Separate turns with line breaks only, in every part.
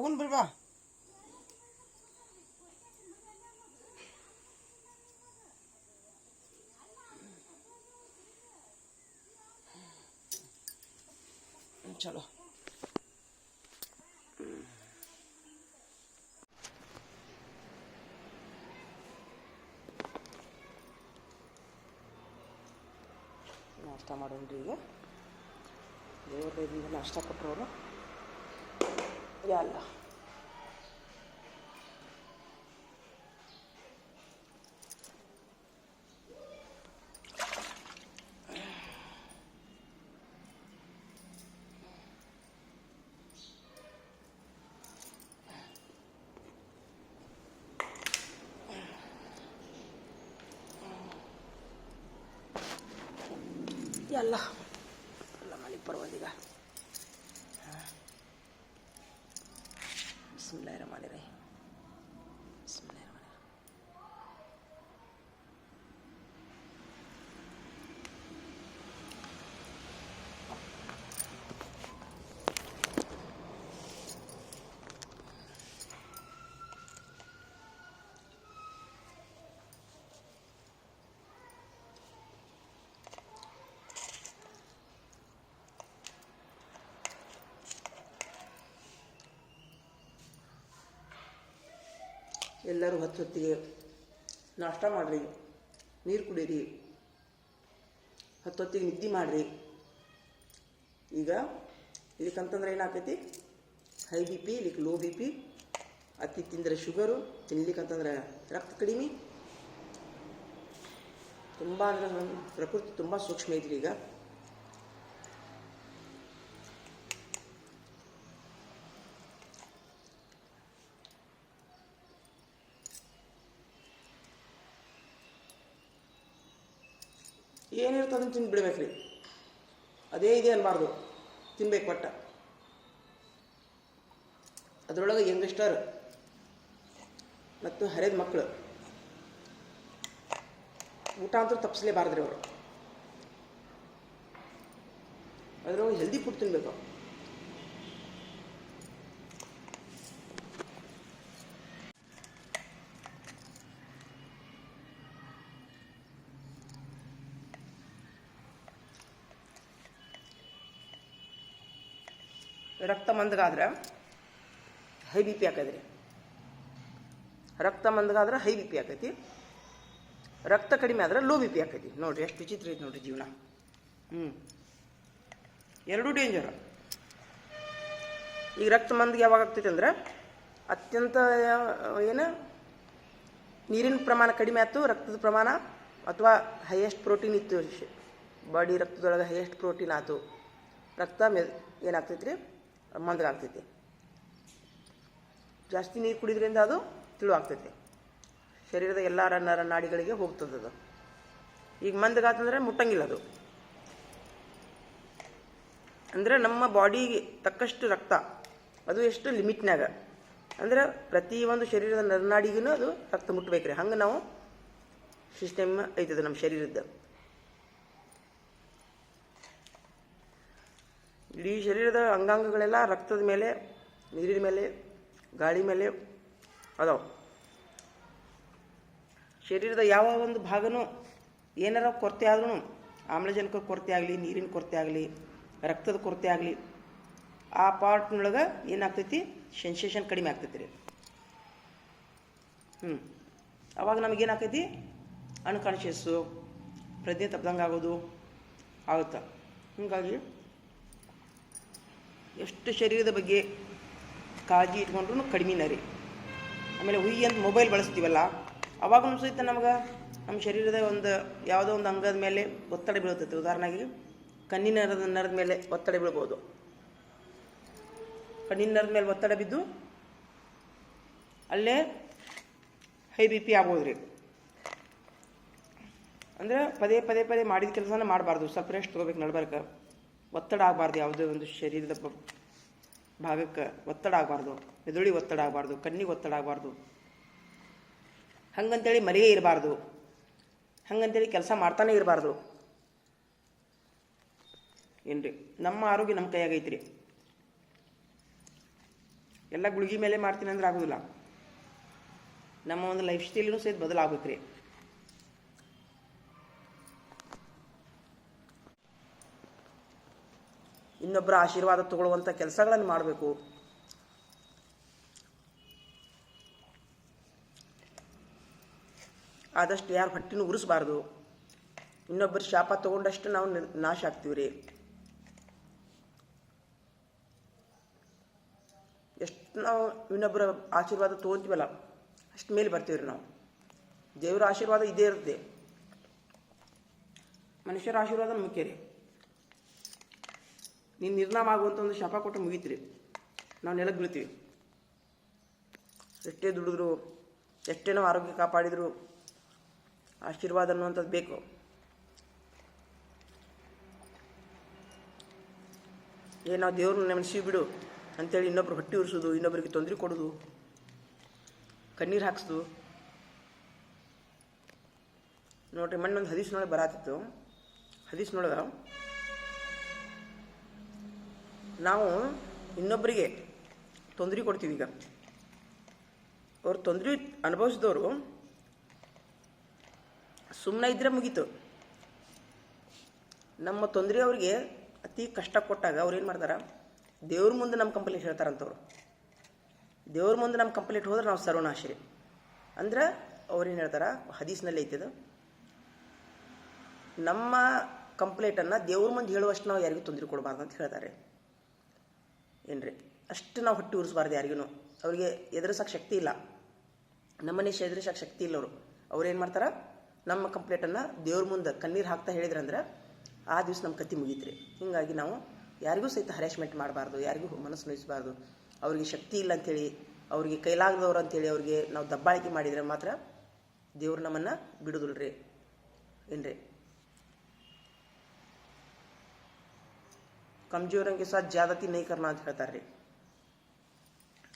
ತಗೊಂಡ್ ಬಿಡ್ಬಾ ಚಲೋ ನಾಷ್ಟ ಮಾಡೋಣ್ರಿ ಈಗ ದೇವ್ರ ದಯದಿಂದ ನಾಷ್ಟ ಕೊಟ್ಟರು ಎಲ್ಲ ಎಲ್ಲ ಎಲ್ಲ ಮನೆ ಪರವಾಗಿಗ ಬಿಸ್ಮಿಲ್ಲಾಹ ಎಲ್ಲರೂ ಹೊತ್ತಿಗೆ ನಾಷ್ಟ ಮಾಡಿರಿ, ನೀರು ಕುಡೀರಿ. ಹತ್ತೊತ್ತಿಗೆ ನಿದ್ದೆ ಮಾಡಿರಿ. ಈಗ ಇದಕ್ಕಂತಂದ್ರೆ ಏನಾಗ್ತೈತಿ? ಹೈ ಬಿ ಪಿ ಇದಕ್ಕೆ ಲೋ ಬಿ ಪಿ ಅತಿ ತಿಂದರೆ ಶುಗರು ತಿನ್ಲಿಕ್ಕಂತಂದ್ರೆ ರಕ್ತ ಕಡಿಮೆ. ತುಂಬ ಅಂದರೆ ಪ್ರಕೃತಿ ತುಂಬ ಸೂಕ್ಷ್ಮ ಐತ್ರಿ ಈಗ. ಏನಿರುತ್ತೆ ಅದನ್ನು ತಿಂದು ಅದೇ ಇದೆ ಅನ್ಬಾರ್ದು. ತಿನ್ಬೇಕು ಒಟ್ಟ. ಅದರೊಳಗೆ ಯಂಗ್ಸ್ಟರ್ ಮತ್ತು ಹರಿದ ಮಕ್ಕಳು. ಊಟ ಅಂತೂ ತಪ್ಪಿಸ್ಲೇಬಾರ್ದ್ರಿ ಅವರು. ಅದರೊಳಗೆ ಹೆಲ್ದಿ ಫುಡ್ ತಿನ್ಬೇಕು. ರಕ್ತ ಮಂದಗಾದ್ರೆ ಹೈ ಬಿ ಪಿ ರೀ ರಕ್ತ ಮಂದಗಾದ್ರೆ ಹೈ ಬಿ ಪಿ ಆಕೈತಿ. ರಕ್ತ ಕಡಿಮೆ ಆದ್ರೆ ಲೋ ಬಿ ಪಿ ಆಕೈತಿ. ನೋಡ್ರಿ ಎಷ್ಟು ವಿಚಿತ್ರ ಐತಿ ನೋಡ್ರಿ ಜೀವನ. ಹ್ಞೂ ಎರಡೂ ಡೇಂಜರ್ ಈಗ ರಕ್ತ ಮಂದಿಗೆ ಯಾವಾಗ ಆಗ್ತೈತಿ ಅಂದ್ರೆ ಅತ್ಯಂತ ಏನು? ನೀರಿನ ಪ್ರಮಾಣ ಕಡಿಮೆ ಆಯ್ತು, ರಕ್ತದ ಪ್ರಮಾಣ ಅಥವಾ ಹೈಯೆಸ್ಟ್ ಪ್ರೋಟೀನ್ ಇತ್ತು. ಬಾಡಿ ರಕ್ತದೊಳಗೆ ಹೈಯೆಸ್ಟ್ ಪ್ರೋಟೀನ್ ಆಯ್ತು. ರಕ್ತ ಮೆ ಏನಾಗ್ತೈತೆ ರೀ ಮಂದಗಾಗ್ತೈತಿ ಜಾಸ್ತಿ ನೀರು ಕುಡಿದ್ರಿಂದ ಅದು ತಿಳು ಆಗ್ತೈತಿ. ಶರೀರದ ಎಲ್ಲ ರನ್ನರ ನಾಡಿಗಳಿಗೆ ಹೋಗ್ತದದು ಈಗ ಮಂದಗಾತಂದ್ರೆ ಮುಟ್ಟಂಗಿಲ್ಲ ಅದು. ಅಂದ್ರೆ ನಮ್ಮ ಬಾಡಿಗೆ ತಕ್ಕಷ್ಟು ರಕ್ತ, ಅದು ಎಷ್ಟು ಲಿಮಿಟ್ನಾಗ ಅಂದ್ರೆ ಪ್ರತಿ ಒಂದು ಶರೀರದ ನರನಾಡಿಗೂ ಅದು ರಕ್ತ ಮುಟ್ಬೇಕ್ರಿ. ಹಂಗೆ ನಾವು ಸಿಸ್ಟಮ್ ಐತದ ನಮ್ಮ ಶರೀರದ್ದು ಇಡೀ ಶರೀರದ ಅಂಗಾಂಗಗಳೆಲ್ಲ ರಕ್ತದ ಮೇಲೆ, ನೀರಿನ ಮೇಲೆ, ಗಾಳಿ ಮೇಲೆ ಅದಾವ. ಶರೀರದ ಯಾವ ಒಂದು ಭಾಗನೂ ಏನಾರ ಕೊರತೆ ಆದ್ರೂ ಆಮ್ಲಜನಕ ಕೊರತೆ ಆಗಲಿ, ನೀರಿನ ಕೊರತೆ ಆಗಲಿ, ರಕ್ತದ ಕೊರತೆ ಆಗಲಿ, ಆ ಪಾರ್ಟ್ನೊಳಗೆ ಏನಾಗ್ತೈತಿ? ಸೆನ್ಸೇಷನ್ ಕಡಿಮೆ ಆಗ್ತೈತಿ ರೀ. ಹ್ಞೂ ಅವಾಗ ನಮಗೇನಾಗ್ತೈತಿ ಅನ್ಕಾನ್ಷಿಯಸ್ಸು ಪ್ರಜ್ಞೆ ತಪ್ಪದಂಗೆ ಆಗೋದು ಆಗುತ್ತೆ. ಹೀಗಾಗಿ ಎಷ್ಟು ಶರೀರದ ಬಗ್ಗೆ ಕಾಳಜಿ ಇಟ್ಕೊಂಡ್ರು ಕಡಿಮೆನೇ ರೀ ಆಮೇಲೆ ಹುಯ್ಯಿ ಅಂತ ಮೊಬೈಲ್ ಬಳಸ್ತೀವಲ್ಲ ಅವಾಗೂ ಸಹಿತ ನಮ್ಗೆ ನಮ್ಮ ಶರೀರದ ಒಂದು ಯಾವುದೋ ಒಂದು ಅಂಗದ ಮೇಲೆ ಒತ್ತಡ ಬೀಳ್ತೈತೆ ಉದಾಹರಣೆಗೆ ಕಣ್ಣಿನ ನರದ ಮೇಲೆ ಒತ್ತಡ ಬೀಳ್ಬೋದು. ಕಣ್ಣಿನ ನರದ ಮೇಲೆ ಒತ್ತಡ ಬಿದ್ದು ಅಲ್ಲೇ ಹೈ ಬಿ ಪಿ ಆಗ್ಬೋದು ರೀ ಅಂದರೆ ಪದೇ ಪದೇ ಪದೇ ಮಾಡಿದ ಕೆಲಸನ ಮಾಡಬಾರ್ದು. ಸ್ವಲ್ಪ ರೆಸ್ಟ್ ತೊಗೋಬೇಕು ನಡ್ಬರ್ಕ. ಒತ್ತಡ ಆಗಬಾರ್ದು, ಯಾವುದೇ ಒಂದು ಶರೀರದ ಭಾಗಕ್ಕೆ ಒತ್ತಡ ಆಗಬಾರ್ದು, ಮೆದುಳಿಗೆ ಒತ್ತಡ ಆಗಬಾರ್ದು, ಕಣ್ಣಿಗೆ ಒತ್ತಡ ಆಗಬಾರ್ದು. ಹಂಗಂತೇಳಿ ಮರೆಯೇ ಇರಬಾರ್ದು. ಹಂಗಂತೇಳಿ ಕೆಲಸ ಮಾಡ್ತಾನೆ ಇರಬಾರ್ದು. ಏನ್ರಿ? ನಮ್ಮ ಆರೋಗ್ಯ ನಮ್ಮ ಕೈಯಾಗೈತ್ರಿ ಎಲ್ಲ ಗುಳಿಗೆ ಮೇಲೆ ಮಾಡ್ತೀನಿ ಅಂದ್ರೆ ಆಗೋದಿಲ್ಲ. ನಮ್ಮ ಒಂದು ಲೈಫ್ ಸ್ಟೈಲೂ ಸಹಿತ ಬದಲಾಗುತ್ತೆ ರೀ ಇನ್ನೊಬ್ಬರ ಆಶೀರ್ವಾದ ತಗೊಳ್ಳುವಂಥ ಕೆಲಸಗಳನ್ನು ಮಾಡಬೇಕು. ಆದಷ್ಟು ಯಾರು ಹೊಟ್ಟಿನ ಉರಿಸಬಾರ್ದು. ಇನ್ನೊಬ್ಬರು ಶಾಪ ತಗೊಂಡಷ್ಟು ನಾವು ನಾಶ ಆಗ್ತೀವಿ ರೀ ಎಷ್ಟು ನಾವು ಇನ್ನೊಬ್ಬರ ಆಶೀರ್ವಾದ ತಗೊಂತೀವಲ್ಲ, ಅಷ್ಟು ಮೇಲೆ ಬರ್ತೀವಿ ರೀ ನಾವು. ದೇವರ ಆಶೀರ್ವಾದ ಇದೇ ಇರುತ್ತೆ. ಮನುಷ್ಯರ ಆಶೀರ್ವಾದ ಮುಖ್ಯ ರೀ. ನೀನು ನಿರ್ನಾಮ ಆಗುವಂಥ ಒಂದು ಶಾಪ ಕೊಟ್ಟು ಮುಗೀತ್ರಿ. ನಾವು ನೆಲಕ್ಕೆ ಬೀಳ್ತೀವಿ. ಎಷ್ಟೇ ದುಡಿದ್ರು ಎಷ್ಟೇ ನಾವು ಆರೋಗ್ಯ ಕಾಪಾಡಿದ್ರು, ಆಶೀರ್ವಾದ ಅನ್ನುವಂಥದ್ದು ಬೇಕು. ಏ, ನಾವು ದೇವ್ರನ್ನ ನೆನೆಸಿ ಬಿಡು ಅಂತೇಳಿ ಇನ್ನೊಬ್ರು ಹೊಟ್ಟೆ ಉರಿಸೋದು ಇನ್ನೊಬ್ಬರಿಗೆ ತೊಂದರೆ ಕೊಡೋದು, ಕಣ್ಣೀರು ಹಾಕ್ಸೋದು. ನೋಡ್ರಿ, ಮಣ್ಣೊಂದು ಹದಿಸ್ನೊಳಗೆ ಬರಾತಿತ್ತು. ಹದೀಸ್ನೊಳಗೆ ನಾವು ಇನ್ನೊಬ್ಬರಿಗೆ ತೊಂದರೆ ಕೊಡ್ತೀವಿ ಈಗ. ಅವ್ರು ತೊಂದರೆ ಅನುಭವಿಸಿದವರು ಸುಮ್ಮನೆ ಇದ್ರೆ ಮುಗೀತು. ನಮ್ಮ ತೊಂದರೆ ಅವ್ರಿಗೆ ಅತಿ ಕಷ್ಟ ಕೊಟ್ಟಾಗ ಅವ್ರು ಏನು ಮಾಡ್ತಾರೆ? ದೇವ್ರ ಮುಂದೆ ನಮ್ಮ ಕಂಪ್ಲೇಂಟ್ ಹೇಳ್ತಾರಂತವ್ರು. ದೇವ್ರ ಮುಂದೆ ನಮ್ಮ ಕಂಪ್ಲೇಂಟ್ ಹೋದ್ರೆ ನಾವು ಸರ್ವನಾಶರಿ. ಅಂದ್ರೆ ಅವ್ರೇನು ಹೇಳ್ತಾರೆ? ಹದೀಸ್ನಲ್ಲಿ ಐತಿದು ನಮ್ಮ ಕಂಪ್ಲೇಂಟನ್ನು ದೇವ್ರ ಮುಂದೆ ಹೇಳುವಷ್ಟು ನಾವು ಯಾರಿಗೂ ತೊಂದರೆ ಕೊಡಬಾರ್ದು ಅಂತ ಹೇಳ್ತಾರೆ. ಏನ್ರಿ? ಅಷ್ಟು ನಾವು ಹೊಟ್ಟೆ ಉರಿಸ್ಬಾರ್ದು ಯಾರಿಗೂ ಅವ್ರಿಗೆ ಎದುರಿಸೋಕೆ ಶಕ್ತಿ ಇಲ್ಲ. ನಮ್ಮನೆ ಎದುರಿಸೋಕೆ ಶಕ್ತಿ ಇಲ್ಲ ಅವರು. ಅವ್ರು ಏನು ಮಾಡ್ತಾರೆ? ನಮ್ಮ ಕಂಪ್ಲೇಂಟನ್ನು ದೇವ್ರ ಮುಂದೆ ಕಣ್ಣೀರು ಹಾಕ್ತಾ ಹೇಳಿದ್ರಂದ್ರೆ ಆ ದಿವಸ ನಮ್ಮ ಕತ್ತಿ ಮುಗೀತ್ರಿ. ಹೀಗಾಗಿ ನಾವು ಯಾರಿಗೂ ಸಹಿತ ಹರಾಸ್ಮೆಂಟ್ ಮಾಡಬಾರ್ದು, ಯಾರಿಗೂ ಮನಸ್ಸು ನೋಯಿಸಬಾರ್ದು. ಅವ್ರಿಗೆ ಶಕ್ತಿ ಇಲ್ಲ ಅಂತೇಳಿ, ಅವ್ರಿಗೆ ಕೈಲಾಗದವ್ರು ಅಂತೇಳಿ ಅವ್ರಿಗೆ ನಾವು ದಬ್ಬಾಳಿಕೆ ಮಾಡಿದರೆ ಮಾತ್ರ ದೇವ್ರು ನಮ್ಮನ್ನು ಬಿಡುದಿಲ್ರಿ. ಏನ್ರಿ? ಕಮ್ಜೋರಂಗೆ ಸಹ ಜಾದತಿ ನೈ ಅಂತ ಹೇಳ್ತಾರೆ ರೀ.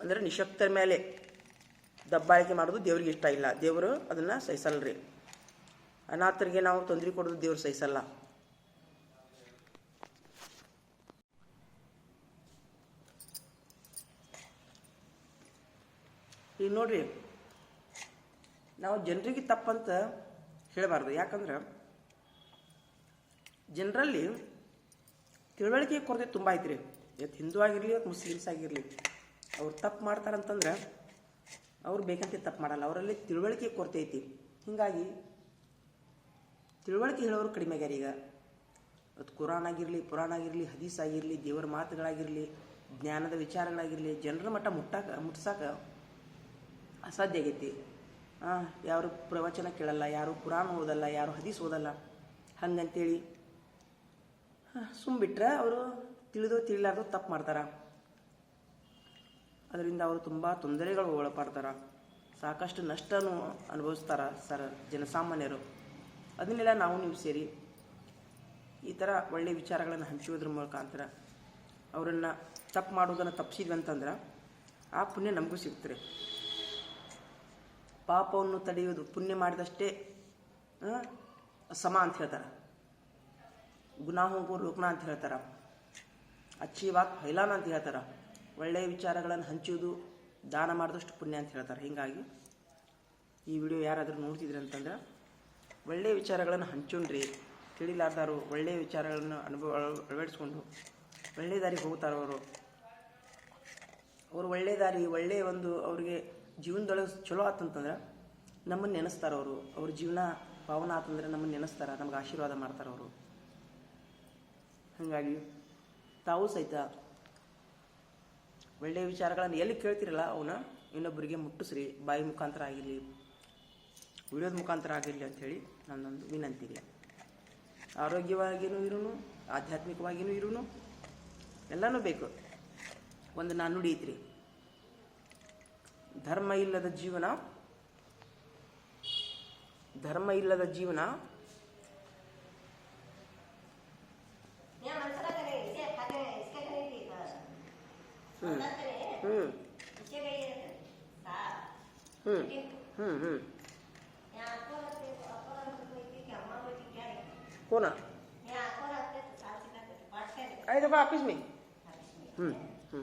ಅಂದರೆ ನಿಶಕ್ತರ ಮೇಲೆ ದಬ್ಬಾಳಿಕೆ ಮಾಡೋದು ದೇವರಿಗೆ ಇಷ್ಟ ಇಲ್ಲ. ದೇವರು ಅದನ್ನು ಸಹಿಸಲ್ರಿ ಅನಾಥರಿಗೆ ನಾವು ತೊಂದರೆ ಕೊಡೋದು ದೇವ್ರು ಸಹಿಸಲ್ಲ. ಈಗ ನೋಡ್ರಿ, ನಾವು ಜನರಿಗೆ ತಪ್ಪಂತ ಹೇಳಬಾರ್ದು. ಯಾಕಂದ್ರೆ, ಜನರಲ್ಲಿ ತಿಳುವಳಿಕೆ ಕೊರತೆ ತುಂಬ ಐತ್ರಿ. ಇವತ್ತು ಹಿಂದೂ ಆಗಿರಲಿ ಇವತ್ತು ಮುಸ್ಲಿಮ್ಸ್ ಆಗಿರಲಿ, ಅವ್ರು ತಪ್ಪು ಮಾಡ್ತಾರಂತಂದ್ರೆ ಅವ್ರು ಬೇಕಂತ ತಪ್ಪು ಮಾಡಲ್ಲ. ಅವರಲ್ಲಿ ತಿಳುವಳಿಕೆ ಕೊರತೆ ಐತಿ. ಹೀಗಾಗಿ ತಿಳುವಳಿಕೆ ಹೇಳೋರು ಕಡಿಮೆ ಆಗ್ಯಾರ ಈಗ. ಅದು ಕುರಾನ್ ಆಗಿರಲಿ, ಪುರಾಣ ಆಗಿರಲಿ, ಹದೀಸ್ ಆಗಿರಲಿ, ದೇವರ ಮಾತುಗಳಾಗಿರಲಿ, ಜ್ಞಾನದ ವಿಚಾರಗಳಾಗಿರಲಿ, ಜನರ ಮಟ್ಟ ಮುಟ್ಟಾಕ, ಮುಟ್ಸಾಕ ಅಸಾಧ್ಯ ಆಗೈತಿ. ಯಾರು ಪ್ರವಚನ ಕೇಳಲ್ಲ, ಯಾರು ಪುರಾಣ ಓದಲ್ಲ, ಯಾರು ಹದೀಸ್ ಓದಲ್ಲ, ಹಂಗಂತೇಳಿ ಸುಮ್ಬಿಟ್ರೆ ಅವರು ತಿಳಿದು ತಿಳಿಲಾರ್ದು ತಪ್ಪು ಮಾಡ್ತಾರ. ಅದರಿಂದ ಅವರು ತುಂಬ ತೊಂದರೆಗಳು ಒಳಪಡ್ತಾರ. ಸಾಕಷ್ಟು ನಷ್ಟನೂ ಅನುಭವಿಸ್ತಾರ ಸರ್ ಜನಸಾಮಾನ್ಯರು. ಅದನ್ನೆಲ್ಲ ನಾವು ನೀವು ಸೇರಿ ಈ ಥರ ಒಳ್ಳೆಯ ವಿಚಾರಗಳನ್ನು ಹಂಚುವುದ್ರ ಮುಖಾಂತರ ಅವರನ್ನು ತಪ್ಪು ಮಾಡೋದನ್ನು ತಪ್ಪಿಸಿದ್ವಿ ಅಂತಂದ್ರೆ ಆ ಪುಣ್ಯ ನಮಗೂ ಸಿಗ್ತಾರೆ ಪಾಪವನ್ನು ತಡೆಯುವುದು ಪುಣ್ಯ ಮಾಡಿದಷ್ಟೇ ಸಮ ಅಂತ ಹೇಳ್ತಾರೆ. ಗುನಾಹು को ಅಂತ ಹೇಳ್ತಾರ. ಅಚ್ಚಿ ವಾಕ್ ಫೈಲಾನ ಅಂತ ಹೇಳ್ತಾರ. ಒಳ್ಳೆಯ ವಿಚಾರಗಳನ್ನು ಹಂಚುವುದು ದಾನ ಮಾಡಿದಷ್ಟು ಪುಣ್ಯ ಅಂತ ಹೇಳ್ತಾರೆ. ಹೀಗಾಗಿ ಈ ವಿಡಿಯೋ ಯಾರಾದರೂ ನೋಡ್ತಿದ್ರಿ ಅಂತಂದ್ರೆ ಒಳ್ಳೆಯ ವಿಚಾರಗಳನ್ನು ಹಂಚೋಣ್ರಿ. ತಿಳಿಲಾರ್ದಾರು ಒಳ್ಳೆಯ ವಿಚಾರಗಳನ್ನು ಅನುಭವ ಅಳ- ಅಳವಡಿಸ್ಕೊಂಡು ಒಳ್ಳೆಯ ದಾರಿಗೆ ಹೋಗ್ತಾರೆ ಅವರು. ಅವರು ಒಳ್ಳೆಯ ದಾರಿ ಒಳ್ಳೆಯ ಒಂದು ಅವ್ರಿಗೆ ಜೀವನದೊಳಗೆ ಚಲೋ ಆತಂತಂದ್ರೆ ನಮ್ಮನ್ನು ನೆನೆಸ್ತಾರೆ ಅವರು. ಅವ್ರ ಜೀವನ ಪಾವನ ಆತಂದ್ರೆ ನಮ್ಮನ್ನು ನೆನೆಸ್ತಾರೆ, ನಮ್ಗೆ ಆಶೀರ್ವಾದ ಮಾಡ್ತಾರೆ ಅವರು. ಹಾಗಾಗಿ ತಾವು ಸಹಿತ ಒಳ್ಳೆಯ ವಿಚಾರಗಳನ್ನು ಎಲ್ಲಿ ಕೇಳ್ತಿರಲ್ಲ ಅವನ್ನ ಇನ್ನೊಬ್ಬರಿಗೆ ಮುಟ್ಟಿಸ್ರಿ, ಬಾಯಿ ಮುಖಾಂತರ ಆಗಿರಲಿ ವಿಡಿಯೋದ ಮುಖಾಂತರ ಆಗಿರಲಿ ಅಂಥೇಳಿ ನನ್ನೊಂದು ವಿನಂತಿ ಇದೆ ಆರೋಗ್ಯವಾಗಿಯೂ ಇರುನು, ಆಧ್ಯಾತ್ಮಿಕವಾಗಿಯೂ ಇರುನು, ಎಲ್ಲನೂ ಬೇಕು. ಒಂದು ನಾನು ನುಡಿಯಿತ್ರಿ. ಧರ್ಮ ಇಲ್ಲದ ಜೀವನ, ಧರ್ಮ ಇಲ್ಲದ ಜೀವನ ಹ್ಞೂ ಹ್ಞೂ ಹ್ಞೂ ಹ್ಞೂ
ಹ್ಞೂ
ಕೋನ ಐದು ಆಫೀಸ್ ಮೀ. ಹ್ಞೂ ಹ್ಞೂ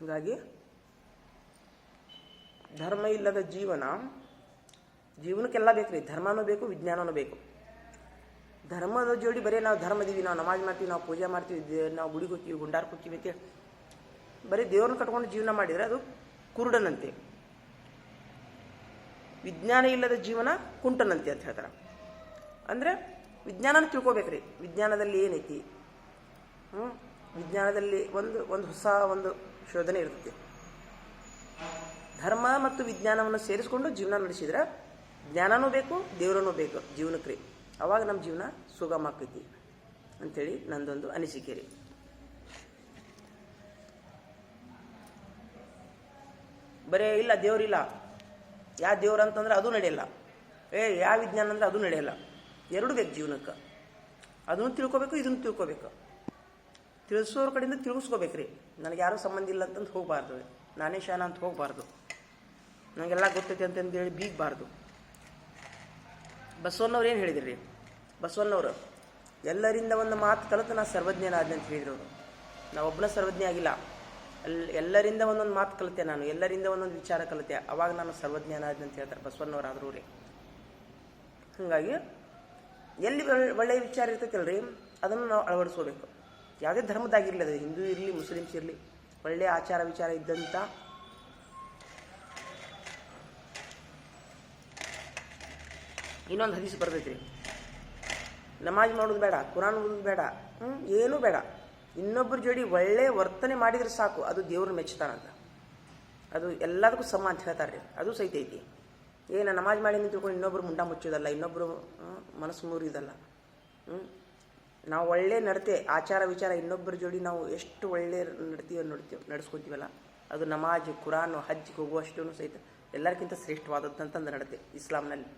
ಹೀಗಾಗಿ ಧರ್ಮ ಇಲ್ಲದ ಜೀವನ ಜೀವನಕ್ಕೆಲ್ಲ ಬೇಕು ರೀ. ಧರ್ಮನೂ ಬೇಕು ವಿಜ್ಞಾನನೂ ಬೇಕು. ಧರ್ಮದ ಜೋಡಿ ಬರೀ ನಾವು ಧರ್ಮದೀವಿ, ನಾವು ನಮಾಜ್ ಮಾಡ್ತೀವಿ, ನಾವು ಪೂಜೆ ಮಾಡ್ತೀವಿ ನಾವು ಗುಡಿಗೆ ಹೋಗ್ತೀವಿ ಗುಂಡಾರ್ಕ್ ಹೋಗ್ತೀವಿ ಅಂತ ಬರೀ ದೇವ್ರನ್ನ ಕಟ್ಕೊಂಡು ಜೀವನ ಮಾಡಿದರೆ ಅದು ಕುರುಡನಂತೆ. ವಿಜ್ಞಾನ ಇಲ್ಲದ ಜೀವನ ಕುಂಟನಂತೆ ಅಂತ ಹೇಳ್ತಾರೆ. ಅಂದರೆ ವಿಜ್ಞಾನನ ತಿಳ್ಕೊಬೇಕ್ರಿ. ವಿಜ್ಞಾನದಲ್ಲಿ ಏನೈತಿ? ಹ್ಞೂ ವಿಜ್ಞಾನದಲ್ಲಿ ಒಂದು ಒಂದು ಹೊಸ ಒಂದು ಶೋಧನೆ ಇರ್ತೈತಿ. ಧರ್ಮ ಮತ್ತು ವಿಜ್ಞಾನವನ್ನು ಸೇರಿಸ್ಕೊಂಡು ಜೀವನ ನಡೆಸಿದ್ರೆ ಜ್ಞಾನನೂ ಬೇಕು ದೇವರನೂ ಬೇಕು, ಜೀವನಕ್ಕೆ ರೀ. ಅವಾಗ ನಮ್ಮ ಜೀವನ ಸುಗಮ ಆಕೈತಿ ಅಂಥೇಳಿ ನಂದೊಂದು ಅನಿಸಿಕೆ ರೀ ಬರೇ ಇಲ್ಲ ದೇವರಿಲ್ಲ ಯಾವ ದೇವ್ರು ಅಂತಂದ್ರೆ ಅದು ನಡೆಯಲ್ಲ. ಏ ಯಾವ ವಿಜ್ಞಾನ ಅಂದ್ರೆ ಅದು ನಡೆಯಲ್ಲ. ಎರಡು ಬೇಕು ಜೀವನಕ್ಕೆ. ಅದನ್ನು ತಿಳ್ಕೊಬೇಕು, ಇದನ್ನು ತಿಳ್ಕೊಬೇಕು. ತಿಳಿಸೋರ ಕಡೆಯಿಂದ ತಿಳಿಸ್ಕೋಬೇಕ್ರಿ. ನನಗೆ ಯಾರೂ ಸಂಬಂಧ ಇಲ್ಲ ಅಂತಂದು ಹೋಗಬಾರ್ದು. ನಾನೇ ಶಾನ ಅಂತ ಹೋಗಬಾರ್ದು. ನನಗೆಲ್ಲ ಗೊತ್ತೈತೆ ಅಂತಂದೇಳಿ ಬೀಗಬಾರ್ದು. ಬಸವಣ್ಣವ್ರು ಏನು ಹೇಳಿದ್ರಿ? ಬಸವಣ್ಣವರು, ಎಲ್ಲರಿಂದ ಒಂದು ಮಾತು ಕಲಿತು ನಾ ಸರ್ವಜ್ಞನಾದ್ನೆ ಅಂತ ಹೇಳಿದ್ರು ನಾ ಒಬ್ಬನ ಸರ್ವಜ್ಞ ಆಗಿಲ್ಲ. ಎಲ್, ಎಲ್ಲರಿಂದ ಒಂದೊಂದು ಮಾತು ಕಲಿತೆ ನಾನು, ಎಲ್ಲರಿಂದ ಒಂದೊಂದು ವಿಚಾರ ಕಲಿತೆ. ಅವಾಗ ನಾನು ಸರ್ವಜ್ಞನಾದ್ನೆ ಅಂತ ಹೇಳ್ತಾರೆ ಬಸವಣ್ಣವರಾದ್ರೂ ರೀ. ಹಾಗಾಗಿ, ಎಲ್ಲಿ ಒಳ್ಳೆ- ಒಳ್ಳೆಯ ವಿಚಾರ ಇರ್ತೈತಲ್ರಿ ಅದನ್ನು ನಾವು ಅಳವಡಿಸ್ಕೋಬೇಕು. ಯಾವುದೇ ಧರ್ಮದಾಗಿರಲಿ, ಅದು ಹಿಂದೂ ಇರಲಿ, ಮುಸ್ಲಿಮ್ಸ್ ಇರಲಿ ಒಳ್ಳೆಯ ಆಚಾರ ವಿಚಾರ ಇದ್ದಂಥ ಇನ್ನೊಂದು ಹದೀಸ್ ಬರ್ತೈತ್ರಿ ನಮಾಜ್ ಮಾಡೋದು ಬೇಡ, ಕುರಾನ್ ಓದೋದು ಬೇಡ ಹ್ಞೂ ಏನೂ ಬೇಡ. ಇನ್ನೊಬ್ಬರ ಜೋಡಿ ಒಳ್ಳೆ ವರ್ತನೆ ಮಾಡಿದ್ರೆ ಸಾಕು, ಅದು ದೇವ್ರನ್ನ ಮೆಚ್ಚುತ್ತಾನಂತ ಅದು ಎಲ್ಲದಕ್ಕೂ ಸಮ ಅಂತ ಹೇಳ್ತಾರೆ ಅದು ಸಹಿತ ಐತಿ. ಏನು ನಮಾಜ್ ಮಾಡಿ ನಿಂತ್ಕೊಂಡು ಇನ್ನೊಬ್ರು ಮುಂಡ ಮುಚ್ಚೋದಲ್ಲ ಇನ್ನೊಬ್ಬರು ಮನಸ್ಸು ಮುರಿದಲ್ಲ ಹ್ಞೂ ನಾವು ಒಳ್ಳೆ ನಡತೆ, ಆಚಾರ ವಿಚಾರ ಇನ್ನೊಬ್ಬರ ಜೋಡಿ ನಾವು ಎಷ್ಟು ಒಳ್ಳೆ ನಡ್ತೀವಿ ನೋಡ್ತೀವಿ ನಡೆಸ್ಕೊತೀವಲ್ಲ, ಅದು ನಮಾಜ್, ಕುರಾನ್ ಹಜ್ಜಿಗೆ ಹೋಗುವಷ್ಟು ಸಹಿತ ಎಲ್ಲರಿಗಿಂತ ಶ್ರೇಷ್ಠವಾದದ್ದಂತಂದು ನಡತೆ ಇಸ್ಲಾಂನಲ್ಲಿ